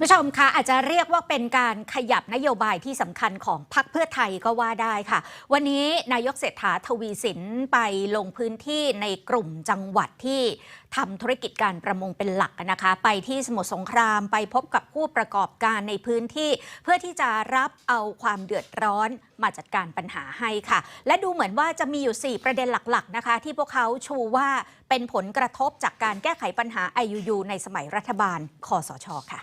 ผู้ชมคะอาจจะเรียกว่าเป็นการขยับนโยบายที่สำคัญของพรรคเพื่อไทยก็ว่าได้ค่ะ วันนี้นายกเศรษฐาทวีสินไปลงพื้นที่ในกลุ่มจังหวัดที่ทำธุรกิจการประมงเป็นหลักนะคะ ไปที่สมุทรสงครามไปพบกับผู้ประกอบการในพื้นที่ เพื่อที่จะรับเอาความเดือดร้อนมาจัดการปัญหาให้ค่ะ และดูเหมือนว่าจะมีอยู่ 4 ประเด็นหลักๆนะคะ ที่พวกเขาชูว่าเป็นผลกระทบจากการแก้ไขปัญหา IUU ในสมัยรัฐบาลคอสชค่ะ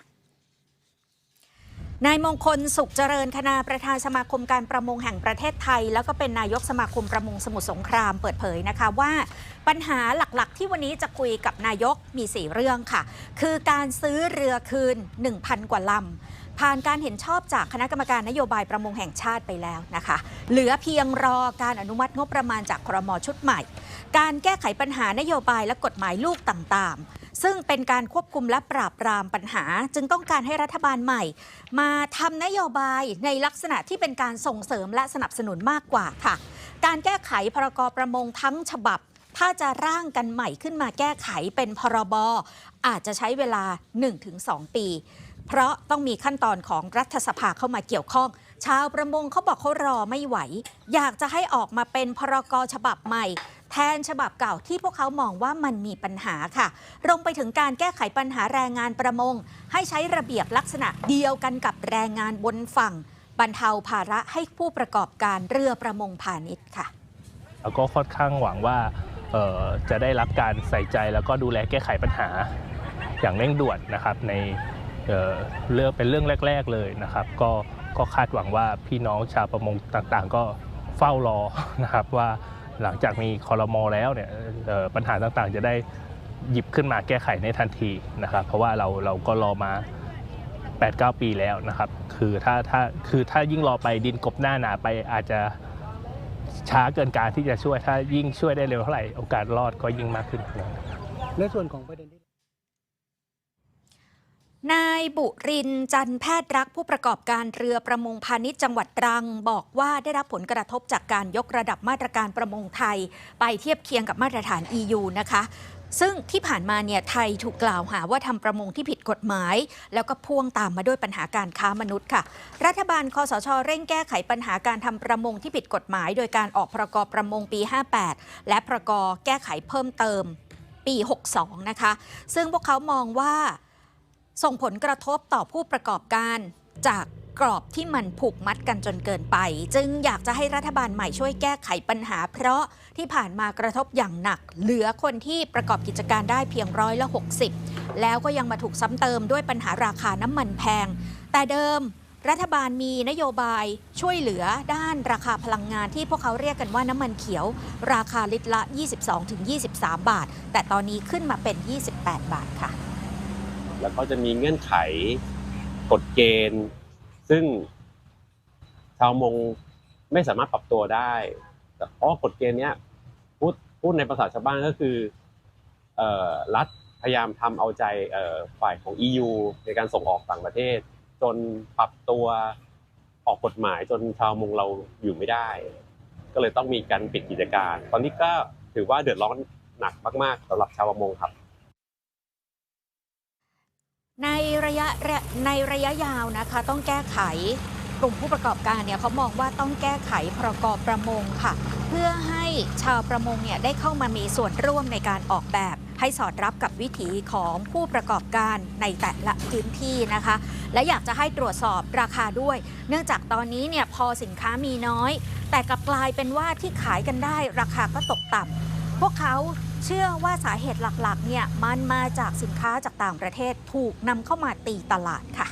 นายมงคลสุขเจริญคณาประธานสมาคมการประมงแห่งประเทศไทย แล้วก็เป็นนายกสมาคมประมงสมุทรสงครามเปิดเผยนะคะว่าปัญหาหลักๆ ที่วันนี้จะคุยกับนายกมี 4 เรื่องค่ะ คือการซื้อเรือคืน 1,000 กว่าลำ ผ่านการเห็นชอบจากคณะกรรมการนโยบายประมงแห่งชาติไปแล้วนะคะ เหลือเพียงรอการอนุมัติงบประมาณจากครมชุดใหม่ การแก้ไขปัญหานโยบายและกฎหมายลูกต่างๆ ซึ่งเป็นการควบคุมและปราบปรามปัญหา จึงต้องการให้รัฐบาลใหม่ มาทำนโยบายในลักษณะที่เป็นการส่งเสริมและสนับสนุนมากกว่าค่ะ การแก้ไขพรกประมงทั้งฉบับ ถ้าจะร่างกันใหม่ขึ้นมาแก้ไขเป็นพรบอาจจะใช้เวลา 1-2 ปี เพราะต้องมีขั้นตอนของรัฐสภาเข้ามาเกี่ยวข้องชาวประมงเขาบอกเขารอไม่ไหว อยากจะให้ออกมาเป็นพรกฉบับใหม่ แทนฉบับเก่าที่พวกเขามองว่ามันมีปัญหาค่ะลงไปถึงการแก้ไขปัญหาแรงงานประมง ให้ใช้ระเบียบลักษณะเดียวกันกับแรงงานบนฝั่ง บรรเทาภาระให้ผู้ประกอบการเรือประมงพาณิชย์ค่ะแล้วก็ค่อนข้างหวังว่าจะได้รับการใส่ใจแล้วก็ดูแลแก้ไขปัญหาอย่างเร่งด่วนนะครับในเอ่อเรื่องเป็นเรื่องแรก ๆเลยนะครับ ก็ก็คาดหวังว่าพี่น้องชาวประมงต่างๆ ก็เฝ้ารอนะครับว่า หลังจากมีคอรมอแล้วเนี่ยปัญหาต่างๆ จะได้หยิบขึ้นมาแก้ไขในทันทีนะครับ เพราะว่าเราเราก็รอมา 8-9 ปีแล้วนะครับ คือถ้าถ้าคือถ้ายิ่งรอไปดินกบหน้าหนาไปอาจจะช้าเกินการที่จะช่วยถ้ายิ่งช่วยได้เร็วเท่าไหร่โอกาสรอดก็ยิ่งมากขึ้นในส่วนของประเด็นที่ นายบุรินจันแพทย์รักผู้ประกอบการเรือประมงพาณิชย์จังหวัดตรัง บอกว่าได้รับผลกระทบจากการยกระดับมาตรการประมงไทย ไปเทียบเคียงกับมาตรฐาน EU นะคะ ซึ่งที่ผ่านมาเนี่ยไทยถูกกล่าวหาว่าทำประมงที่ผิดกฎหมาย แล้วก็พ่วงตามมาด้วยปัญหาการค้ามนุษย์ค่ะ รัฐบาลคอสชเร่งแก้ไขปัญหาการทำประมงที่ผิดกฎหมาย โดยการออกพรกประมงปี 58 และพรกแก้ไขเพิ่มเติมปี 62 นะคะ ซึ่งพวกเขามองว่า ส่งผลกระทบต่อผู้ประกอบการจากกรอบที่มันผูกมัดกันจนเกินไป จึงอยากจะให้รัฐบาลใหม่ช่วยแก้ไขปัญหา เพราะที่ผ่านมากระทบอย่างหนัก เหลือคนที่ประกอบกิจการได้เพียงร้อยละ 60 แล้วก็ยังมาถูกซ้ำเติมด้วยปัญหาราคาน้ำมันแพง แต่เดิมรัฐบาลมีนโยบายช่วยเหลือด้านราคาพลังงานที่พวกเขาเรียกกันว่าน้ำมันเขียว ราคาลิตรละ 22-23 บาท แต่ตอนนี้ขึ้นมาเป็น 28 บาทค่ะ แล้วก็จะมีเงื่อนไขกฎเกณฑ์ ซึ่งชาวมงไม่สามารถปรับตัวได้แต่เพราะกฎเกณฑ์เนี้ยพูดพูดในภาษาชาวบ้านก็คือเอ่อรัฐพยายามทำเอาใจเอ่อฝ่ายของ EU ในการส่งออกต่างประเทศ จนปรับตัวออกกฎหมายจนชาวมงเราอยู่ไม่ได้ ก็เลยต้องมีการปิดกิจการ ตอนนี้ก็ถือว่าเดือดร้อนหนักมาก ๆสำหรับชาวประมงครับ ในระยะในระยะยาวนะคะต้องแก้ไขกลุ่มผู้ประกอบการเนี่ยเขามองว่าต้องแก้ไขพรกประมงค่ะ เพื่อให้ชาวประมงเนี่ยได้เข้ามามีส่วนร่วมในการออกแบบ ให้สอดรับกับวิถีของผู้ประกอบการในแต่ละพื้นที่นะคะ และอยากจะให้ตรวจสอบราคาด้วย เนื่องจากตอนนี้เนี่ยพอสินค้ามีน้อย แต่กลับกลายเป็นว่าที่ขายกันได้ราคาก็ตกต่ำ พวกเขาเชื่อว่าสาเหตุหลักๆเนี่ยมันมาจากสินค้าจากต่างประเทศถูกนำเข้ามาตีตลาดค่ะ